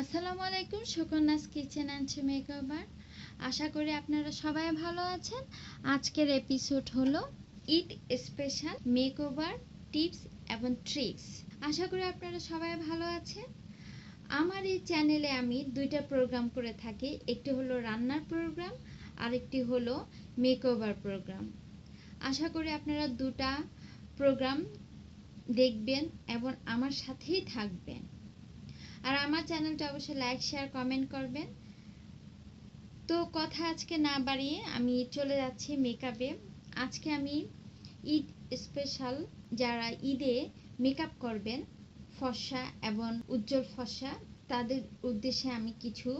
আসসালামু আলাইকুম, Sukanya's kitchen and makeover. আশা করি আপনারা সবাই ভালো আছেন। আজকের এপিসোড হলো ইট স্পেশাল মেকওভার টিপস এবং ট্রিক্স আশা করি আপনারা সবাই ভালো আছেন। আমার এই চ্যানেলে আমি দুইটা প্রোগ্রাম করে থাকি। একটি হলো রান্নার প্রোগ্রাম আরেকটি হলো মেকওভার প্রোগ্রাম আশা করি আপনারা দুটা প্রোগ্রাম দেখবেন এবং আমার সাথেই থাকবেন। আর আমার চ্যানেলটা অবশ্যই লাইক শেয়ার কমেন্ট করবেন। তো কথা আজকে না বাড়িয়ে আমি চলে যাচ্ছি মেকআপে আজকে আমি ঈদ স্পেশাল যারা ঈদে মেকআপ করবেন, ফর্সা এবং উজ্জ্বল ফর্সা, তাদের উদ্দেশ্যে আমি কিছু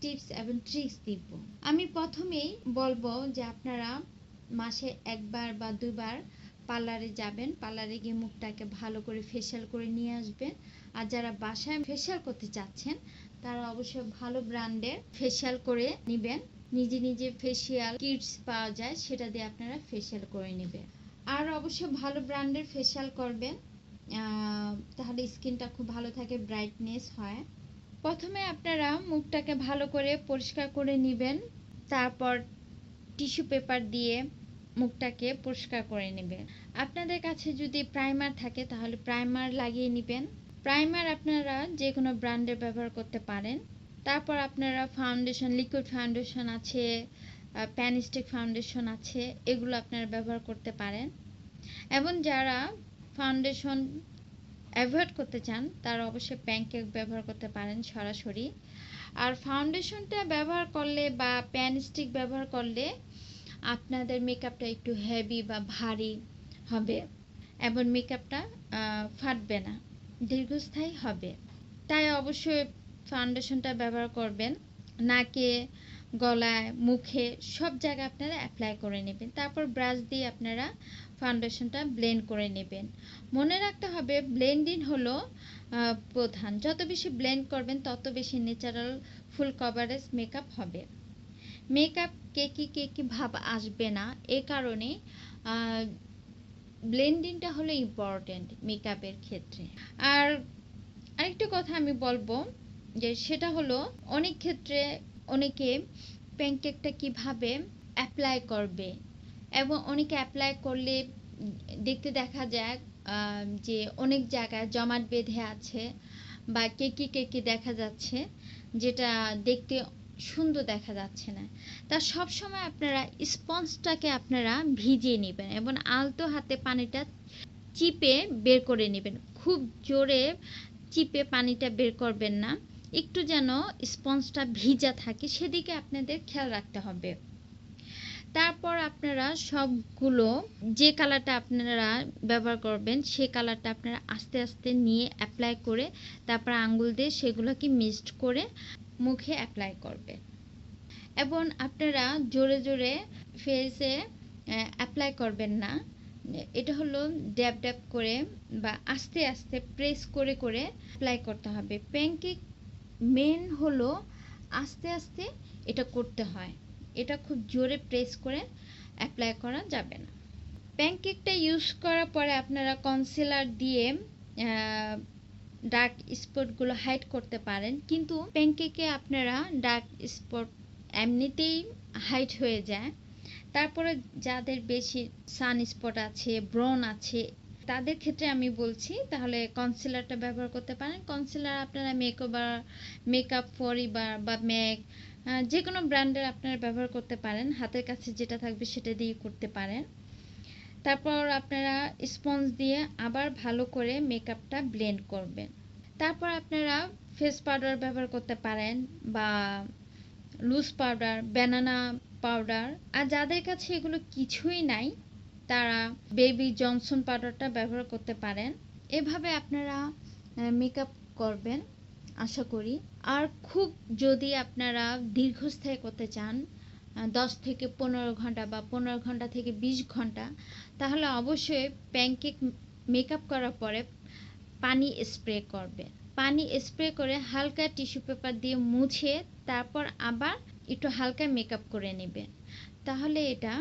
টিপস এবং ট্রিক্স দিব। আমি প্রথমেই বলব যে আপনারা মাসে একবার বা দুবার পার্লারে যাবেন, পার্লারে গিয়ে মুখটাকে ভালো করে ফেশিয়াল করে নিয়ে আসবেন। আর যারা বাসায় ফেশিয়াল করতে চাচ্ছেন, তারা অবশ্যই ভালো ব্র্যান্ডের ফেশিয়াল করে নেবেন। নিজে নিজে ফেশিয়াল কিটস পাওয়া যায়, সেটা দিয়ে আপনারা ফেশিয়াল করে নেবেন। আর অবশ্যই ভালো ব্র্যান্ডের ফেশিয়াল করবেন। তাহলে স্কিনটা খুব ভালো থাকে ব্রাইটনেস হয়। প্রথমে আপনারা মুখটাকে ভালো করে পরিষ্কার করে নেবেন। তারপর টিস্যু পেপার দিয়ে মুখটাকে পরিষ্কার করে নেবেন। আপনাদের কাছে যদি প্রাইমার থাকে, তাহলে প্রাইমার লাগিয়ে নেবেন। প্রাইমার আপনারা যে কোনো ব্র্যান্ডের ব্যবহার করতে পারেন। তারপর আপনারা ফাউন্ডেশন লিকুইড ফাউন্ডেশন আছে প্যানিস্টিক ফাউন্ডেশন আছে, এগুলো আপনারা ব্যবহার করতে পারেন। এবং যারা ফাউন্ডেশন অ্যাভয়েড করতে চান, তারা অবশ্যই প্যানকেক ব্যবহার করতে পারেন সরাসরি। আর ফাউন্ডেশনটা ব্যবহার করলে বা প্যানস্টিক ব্যবহার করলে আপনাদের মেকআপটা একটু হেভি বা ভারী হবে এবং মেকআপটা ফাটবে না, দীর্ঘস্থায়ী হবে। তাই অবশ্যই ফাউন্ডেশনটা ব্যবহার করবেন। নাকে, গলায়, মুখে সব জায়গায় আপনারা অ্যাপ্লাই করে নেবেন। তারপর ব্রাশ দিয়ে আপনারা ফাউন্ডেশনটা ব্লেন্ড করে নেবেন। মনে রাখতে হবে ব্লেন্ডিং হলো প্রধান। যত বেশি ব্লেন্ড করবেন, তত বেশি ন্যাচারাল ফুল কভারেজ মেকআপ হবে। মেকআপ কেকি কেকি ভাব আসবে না, এ কারণে ব্লেন্ডিংটা হলো ইম্পর্টেন্ট মেকআপের ক্ষেত্রে। আর আরেকটা কথা আমি বলব, যে সেটা হলো অনেক ক্ষেত্রে অনেকে প্যানকেকটা কীভাবে অ্যাপ্লাই করবে এবং অনেকে অ্যাপ্লাই করলে দেখতে দেখা যায় যে অনেক জায়গায় জমাট বেঁধে আছে বা কেকি কেকি দেখা যাচ্ছে, যেটা দেখতে সুন্দর দেখা যাচ্ছে না। তা সব সময় আপনারা স্পঞ্জটাকে আপনারা ভিজিয়ে নেবেন এবং আলতো হাতে পানিটা চিপে বের করে নেবেন। খুব জোরে চিপে পানিটা বের করবেন না। একটু যেন স্পঞ্জটা ভিজা থাকে সেদিকে আপনাদের খেয়াল রাখতে হবে। তারপর আপনারা সবগুলো যে কালারটা আপনারা ব্যবহার করবেন সে কালারটা আপনারা আস্তে আস্তে নিয়ে অ্যাপ্লাই করে তারপর আঙ্গুল দিয়ে সেগুলোকে মিক্সড করে মুখে অ্যাপ্লাই করবে। এবং আপনারা জোরে জোরে ফেসে অ্যাপ্লাই করবেন না। এটা হলো ড্যাব ড্যাব করে বা আস্তে আস্তে প্রেস করে করে অ্যাপ্লাই করতে হবে। প্যানকেক মেন হলো আস্তে আস্তে এটা করতে হয়। এটা খুব জোরে প্রেস করে অ্যাপ্লাই করা যাবে না। প্যানকেকটা ইউজ করার পরে আপনারা কনসিলার দিয়ে ডার্ক স্পটগুলো হাইড করতে পারেন। কিন্তু প্যানকেকে আপনারা ডার্ক স্পট এমনিতেই হাইড হয়ে যায়। তারপরে যাদের বেশি সান স্পট আছে ব্রন আছে, তাদের ক্ষেত্রে আমি বলছি, তাহলে কনসিলারটা ব্যবহার করতে পারেন। কনসিলার আপনারা মেকওভার মেকআপ ফরিবার বা ম্যাক যে কোনো ব্র্যান্ডের আপনারা ব্যবহার করতে পারেন। হাতের কাছে যেটা থাকবে সেটা দিয়ে করতে পারেন। তারপর আপনারা স্পঞ্জ দিয়ে আবার ভালো করে মেকআপটা ব্লেন্ড করবেন। তারপর আপনারা ফেস পাউডার ব্যবহার করতে পারেন বা লুজ পাউডার, ব্যানানা পাউডার। আর যাদের কাছে এগুলো কিছুই নাই, তারা বেবি জনসন পাউডারটা ব্যবহার করতে পারেন। এভাবে আপনারা মেকআপ করবেন, আশা করি। আর খুব যদি আপনারা দীর্ঘস্থায়ী করতে চান দশ থেকে পনেরো ঘণ্টা বা পনেরো ঘণ্টা থেকে বিশ ঘণ্টা, তাহলে অবশ্যই প্যানকেক মেকআপ করার পরে পানি স্প্রে করবে। পানি স্প্রে করে হালকা টিস্যু পেপার দিয়ে মুছে তারপর আবার একটু হালকা মেকআপ করে নেবেন তাহলে এটা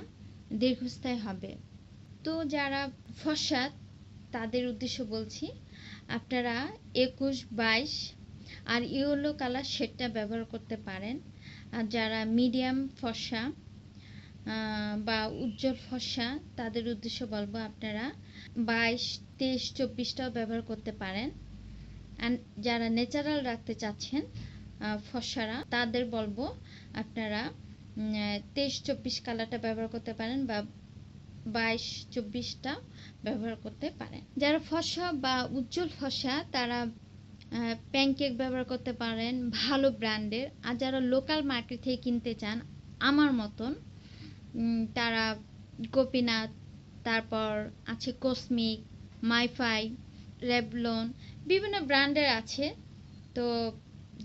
দীর্ঘস্থায়ী হবে। তো যারা ফসা তাদের উদ্দেশ্য বলছি, আপনারা একুশ, বাইশ আর ইয়েলো কালার শেডটা ব্যবহার করতে পারেন। আর যারা মিডিয়াম আহ, বা উজ্জ্বল ফর্সা তাদের উদ্দেশ্য বলব আপনারা বাইশ তেইশ চব্বিশটাও ব্যবহার করতে পারেন। আর যারা ন্যাচারাল রাখতে চাচ্ছেন ফর্সারা তাদের বলব আপনারা তেইশ চব্বিশ কালারটা ব্যবহার করতে পারেন বা বাইশ চব্বিশটা ব্যবহার করতে পারেন। যারা ফর্সা বা উজ্জ্বল ফর্সা তারা প্যানকেক ব্যবহার করতে পারেন, ভালো ব্র্যান্ডের। আর যারা লোকাল মার্কেট থেকে কিনতে চান, আমার মতন তারা গোপীনাথ, তারপর আছে কসমিক মাইফাই রেভলন বিভিন্ন ব্র্যান্ডের আছে। তো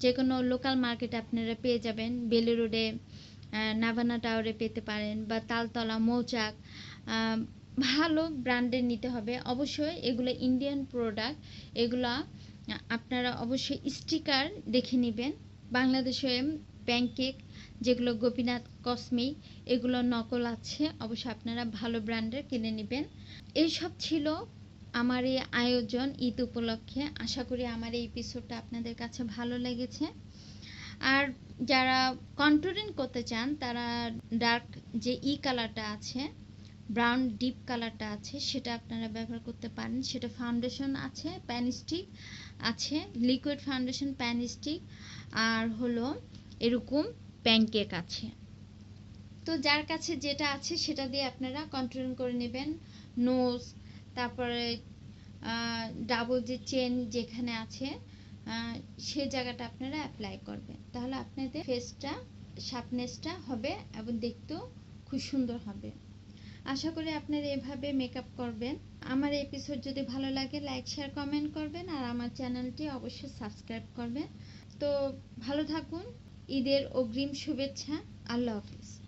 যে কোনো লোকাল মার্কেটে আপনারা পেয়ে যাবেন। বেলি রোডে নাভানা টাওয়ারে পেতে পারেন বা তালতলা, মৌচাক ভালো ব্র্যান্ডের নিতে হবে। অবশ্যই এগুলো ইন্ডিয়ান প্রোডাক্ট এগুলা আপনারা অবশ্যই স্টিকার দেখে নেবেন। বাংলাদেশে প্যানকেক, যেগুলো গোপীনাথ কসমিক, এগুলো নকল আছে, অবশ্যই আপনারা ভালো ব্র্যান্ডের কিনে নেবেন। এইসব ছিল আমার এই আয়োজন ঈদ উপলক্ষে। আশা করি আমার এই এপিসোডটা আপনাদের কাছে ভালো লেগেছে। আর যারা কন্ট্রোলিং করতে চান, তারা ডার্ক যে ই কালারটা আছে ব্রাউন ডিপ কালারটা আছে, সেটা আপনারা ব্যবহার করতে পারেন। সেটা ফাউন্ডেশন আছে প্যান স্টিক আছে লিকুইড ফাউন্ডেশন প্যান স্টিক আর হলো এরকম প্যানকেক আছে। তো যার কাছে যেটা আছে সেটা দিয়ে আপনারা কন্ট্রোল করে নেবেন নোজ তারপরে ডাবল যে চেন যেখানে আছে সে জায়গাটা আপনারা অ্যাপ্লাই করবেন। তাহলে আপনাদের ফেসটা শার্পনেসটা হবে এবং দেখতেও খুব সুন্দর হবে। আশা করি আপনারা এভাবে মেকআপ করবেন। আমার এপিসোড যদি ভালো লাগে লাইক শেয়ার কমেন্ট করবেন আর আমার চ্যানেলটি অবশ্যই সাবস্ক্রাইব করবেন। তো ভালো থাকুন, ঈদের অগ্রিম শুভেচ্ছা। আল্লাহ হাফিজ।